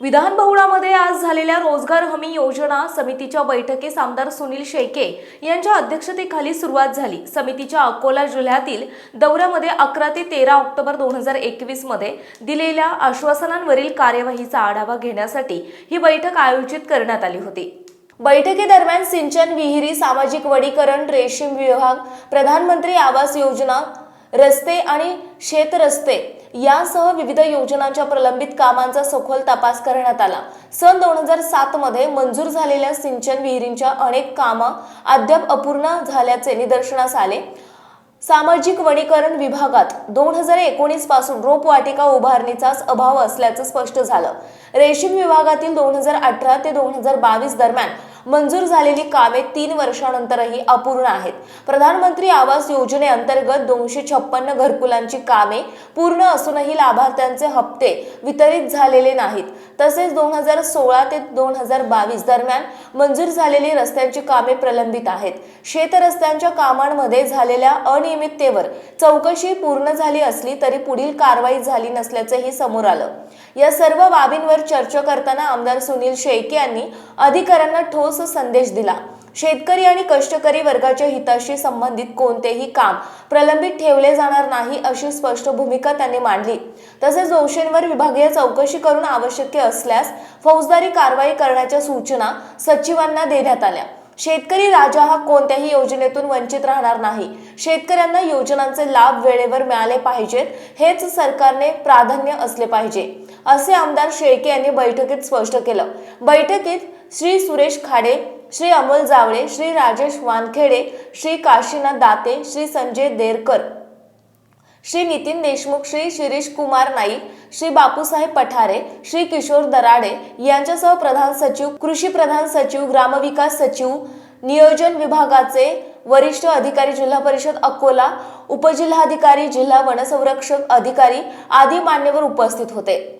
विधान भवनामध्ये आज झालेल्या रोजगार हमी योजना समितीच्या बैठकीस आमदार सुनील शेके यांच्या अध्यक्षतेखाली सुरुवात झाली. समितीच्या अकोला जिल्ह्यातील दौऱ्यामध्ये अकरा ते तेरा ऑक्टोबर दोन हजार एकवीसमध्ये दिलेल्या आश्वासनांवरील कार्यवाहीचा आढावा घेण्यासाठी ही बैठक आयोजित करण्यात आली होती. बैठकीदरम्यान सिंचन विहिरी सामाजिक वडीकरण रेशीम विभाग प्रधानमंत्री आवास योजना रस्ते आणि शेतरस्ते यासह विविध योजनांच्या प्रलंबित कामांचा सखोल तपास करण्यात आला. सन दोन हजार सात मध्ये मंजूर झालेल्या सिंचन विहिरींच्या अनेक कामं अद्याप अपूर्ण झाल्याचे निदर्शनास आले. सामाजिक वनीकरण विभागात दोन हजार एकोणीसपासून रोपवाटिका उभारणीचाच अभाव असल्याचं स्पष्ट झालं. रेशीम विभागातील दोन हजार अठरा ते दोन हजार बावीस दरम्यान मंजूर झालेली कामे तीन वर्षानंतरही अपूर्ण आहेत. प्रधानमंत्री आवास योजनेअंतर्गत दोनशे छप्पन्न घरकुलांची कामे पूर्ण असूनही लाभार्थ्यांचे हप्ते वितरित झालेले नाहीत. तसेच दोन हजार सोळा ते दोन हजार बावीस दरम्यान मंजूर झालेली रस्त्यांची कामे प्रलंबित आहेत. शेतरस्त्यांच्या कामांमध्ये झालेल्या अनियमिततेवर चौकशी पूर्ण झाली असली तरी पुढील कारवाई झाली नसल्याचंही समोर आलं. या सर्व बाबींवर चर्चा करताना आमदार सुनील शेळके यांनी अधिकाऱ्यांना ठोस संदेश दिला. शेतकरी आणि कष्टकरी वर्गाच्या हिताशी संबंधित कोणतेही काम प्रलंबित ठेवले जाणार नाही अशी स्पष्ट भूमिका त्यांनी मांडली. तसेच दोषींवर विभागीय चौकशी करून आवश्यक असल्यास फौजदारी कारवाई करण्याच्या सूचना सचिवांना देण्यात आल्या. शेतकरी राजा हा कोणत्याही योजनेतून वंचित राहणार नाही. शेतकऱ्यांना योजनांचे लाभ वेळेवर मिळाले पाहिजेत हेच सरकारने प्राधान्य असले पाहिजे असे आमदार शेळके यांनी बैठकीत स्पष्ट केलं. बैठकीत श्री सुरेश खाडे श्री अमोल जावळे श्री राजेश वानखेडे श्री काशीनाथ दाते श्री संजय देरकर. श्री नितीन देशमुख श्री शिरीष कुमार नाईक श्री बापूसाहेब पठारे श्री किशोर दराडे यांच्यासह प्रधान सचिव कृषी प्रधान सचिव ग्रामविकास सचिव नियोजन विभागाचे वरिष्ठ अधिकारी जिल्हा परिषद अकोला उपजिल्हाधिकारी जिल्हा वनसंरक्षक अधिकारी आदी मान्यवर उपस्थित होते.